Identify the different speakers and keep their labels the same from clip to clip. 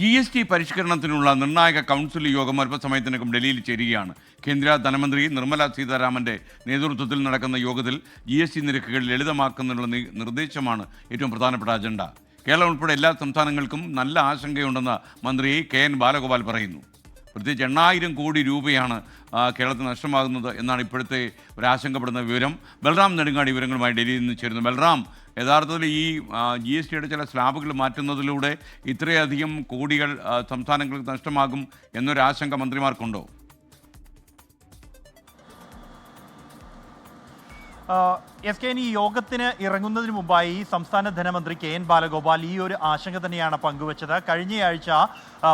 Speaker 1: G S T പരിഷ്കരണത്തിനുള്ള നിർണായക council യോഗം അല്പസമയത്തിനകം ഡൽഹിയിൽ ചേരുകയാണ്. കേന്ദ്ര ധനമന്ത്രി നിർമ്മല സീതാരാമന്റെ നേതൃത്വത്തിൽ നടക്കുന്ന യോഗത്തിൽ ജി എസ് ടി നിരക്കുകൾ ലളിതമാക്കുന്നതിനുള്ള നിർദ്ദേശമാണ് ഏറ്റവും പ്രധാനപ്പെട്ട അജണ്ട. കേരളം ഉൾപ്പെടെ എല്ലാ സംസ്ഥാനങ്ങൾക്കും നല്ല ആശങ്കയുണ്ടെന്ന് മന്ത്രി കെ എൻ ബാലഗോപാൽ പറയുന്നു. പ്രത്യേകിച്ച് എണ്ണായിരം കോടി രൂപയാണ് കേരളത്തിന് നഷ്ടമാകുന്നത് എന്നാണ് ഇപ്പോഴത്തെ ഒരു ആശങ്കപ്പെടുന്ന വിവരം. ബൽറാം നെടുങ്ങാടി വിവരങ്ങളുമായി ഡൽഹിയിൽ നിന്ന് ചേരുന്നു. ബൽറാം യഥാർത്ഥത്തിൽ ഈ ജി എസ് ടിയുടെ ചില സ്ലാബുകൾ മാറ്റുന്നതിലൂടെ ഇത്രയധികം കോടികൾ സംസ്ഥാനങ്ങൾക്ക് നഷ്ടമാകും എന്നൊരു ആശങ്ക മന്ത്രിമാർക്കുണ്ടോ?
Speaker 2: എസ് കെ ഈ യോഗത്തിന് ഇറങ്ങുന്നതിന് മുമ്പായി സംസ്ഥാന ധനമന്ത്രി കെ എൻ ബാലഗോപാൽ ഈ ഒരു ആശങ്ക തന്നെയാണ് പങ്കുവച്ചത്. കഴിഞ്ഞയാഴ്ച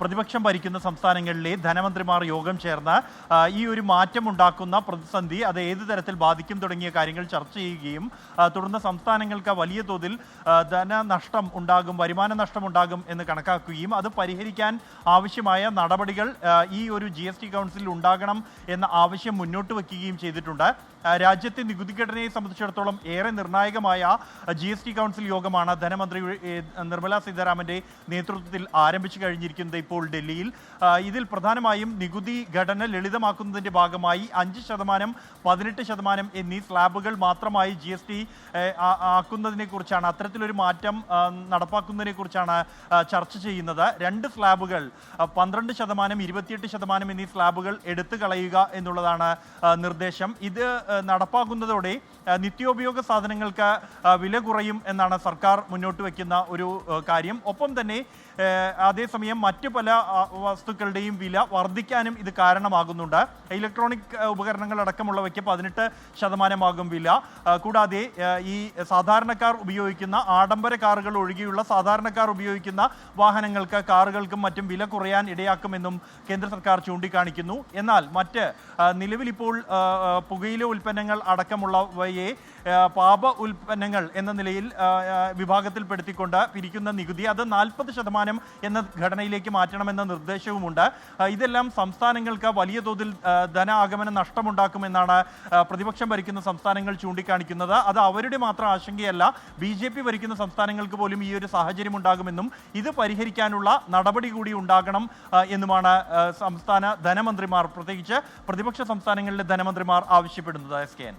Speaker 2: പ്രതിപക്ഷം ഭരിക്കുന്ന സംസ്ഥാനങ്ങളിലെ ധനമന്ത്രിമാർ യോഗം ചേർന്ന് ഈ ഒരു മാറ്റം ഉണ്ടാക്കുന്ന പ്രതിസന്ധി അത് ഏത് തരത്തിൽ ബാധിക്കും തുടങ്ങിയ കാര്യങ്ങൾ ചർച്ച ചെയ്യുകയും തുടർന്ന് സംസ്ഥാനങ്ങൾക്ക് വലിയ തോതിൽ ധനനഷ്ടം ഉണ്ടാകും വരുമാന നഷ്ടം ഉണ്ടാകും എന്ന് കണക്കാക്കുകയും അത് പരിഹരിക്കാൻ ആവശ്യമായ നടപടികൾ ഈ ഒരു ജി എസ് ടി കൗൺസിലിൽ ഉണ്ടാകണം എന്ന ആവശ്യം മുന്നോട്ട് വയ്ക്കുകയും ചെയ്തിട്ടുണ്ട്. രാജ്യത്തെ നികുതി ഘടനയെ സംബന്ധിച്ചിടത്തോളം ഏറെ നിർണായകമായ ജി എസ് ടി കൗൺസിൽ യോഗമാണ് ധനമന്ത്രി നിർമ്മലാ സീതാരാമന്റെ നേതൃത്വത്തിൽ ആരംഭിച്ചു കഴിഞ്ഞിരിക്കുന്നത് ഇപ്പോൾ ഡൽഹിയിൽ. ഇതിൽ പ്രധാനമായും നികുതി ഘടന ലളിതമാക്കുന്നതിന്റെ ഭാഗമായി അഞ്ച് ശതമാനം പതിനെട്ട് ശതമാനം എന്നീ സ്ലാബുകൾ മാത്രമായി ജി എസ് ടി ആക്കുന്നതിനെ കുറിച്ചാണ് അത്തരത്തിലൊരു മാറ്റം നടപ്പാക്കുന്നതിനെ കുറിച്ചാണ് ചർച്ച ചെയ്യുന്നത്. രണ്ട് സ്ലാബുകൾ പന്ത്രണ്ട് ശതമാനം ഇരുപത്തിയെട്ട് ശതമാനം എന്നീ സ്ലാബുകൾ എടുത്തു കളയുക എന്നുള്ളതാണ് നിർദ്ദേശം. ഇത് നടപ്പാക്കുന്നതോടെ നിത്യോപയോഗ സാധനങ്ങൾക്ക് വില കുറയും എന്നാണ് സർക്കാർ മുന്നോട്ട് വയ്ക്കുന്ന ഒരു കാര്യം. ഒപ്പം തന്നെ അതേസമയം മറ്റു പല വസ്തുക്കളുടെയും വില വർദ്ധിക്കാനും ഇത് കാരണമാകുന്നുണ്ട്. ഇലക്ട്രോണിക് ഉപകരണങ്ങൾ അടക്കമുള്ളവയ്ക്ക് പതിനെട്ട് ശതമാനമാകും വില. കൂടാതെ ഈ സാധാരണക്കാർ ഉപയോഗിക്കുന്ന ആഡംബര കാറുകൾ ഒഴികെയുള്ള സാധാരണക്കാർ ഉപയോഗിക്കുന്ന വാഹനങ്ങൾക്ക് കാറുകൾക്കും മറ്റും വില കുറയാൻ ഇടയാക്കുമെന്നും കേന്ദ്ര സർക്കാർ ചൂണ്ടിക്കാണിക്കുന്നു. എന്നാൽ മറ്റ് നിലവിലിപ്പോൾ പുകയില ഉൽപ്പന്നങ്ങൾ അടക്കമുള്ളവയെ ആ, പാപ ഉൽപ്പന്നങ്ങൾ എന്ന നിലയിൽ വിഭാഗത്തിൽപ്പെടുത്തിക്കൊണ്ട് പിരിക്കുന്ന നികുതി അത് നാൽപ്പത് ശതമാനം എന്ന ഘടനയിലേക്ക് മാറ്റണമെന്ന നിർദ്ദേശവുമുണ്ട്. ഇതെല്ലാം സംസ്ഥാനങ്ങൾക്ക് വലിയ തോതിൽ ധന ആഗമന നഷ്ടമുണ്ടാക്കുമെന്നാണ് പ്രതിപക്ഷം ഭരിക്കുന്ന സംസ്ഥാനങ്ങൾ ചൂണ്ടിക്കാണിക്കുന്നത്. അത് അവരുടെ മാത്രം ആശങ്കയല്ല ബി ജെ പി ഭരിക്കുന്ന സംസ്ഥാനങ്ങൾക്ക് പോലും ഈ ഒരു സാഹചര്യം ഉണ്ടാകുമെന്നും ഇത് പരിഹരിക്കാനുള്ള നടപടി കൂടി ഉണ്ടാകണം എന്നുമാണ് സംസ്ഥാന ധനമന്ത്രിമാർ പ്രത്യേകിച്ച് പ്രതിപക്ഷ സംസ്ഥാനങ്ങളിലെ ധനമന്ത്രിമാർ ആവശ്യപ്പെടുന്നത് S K N.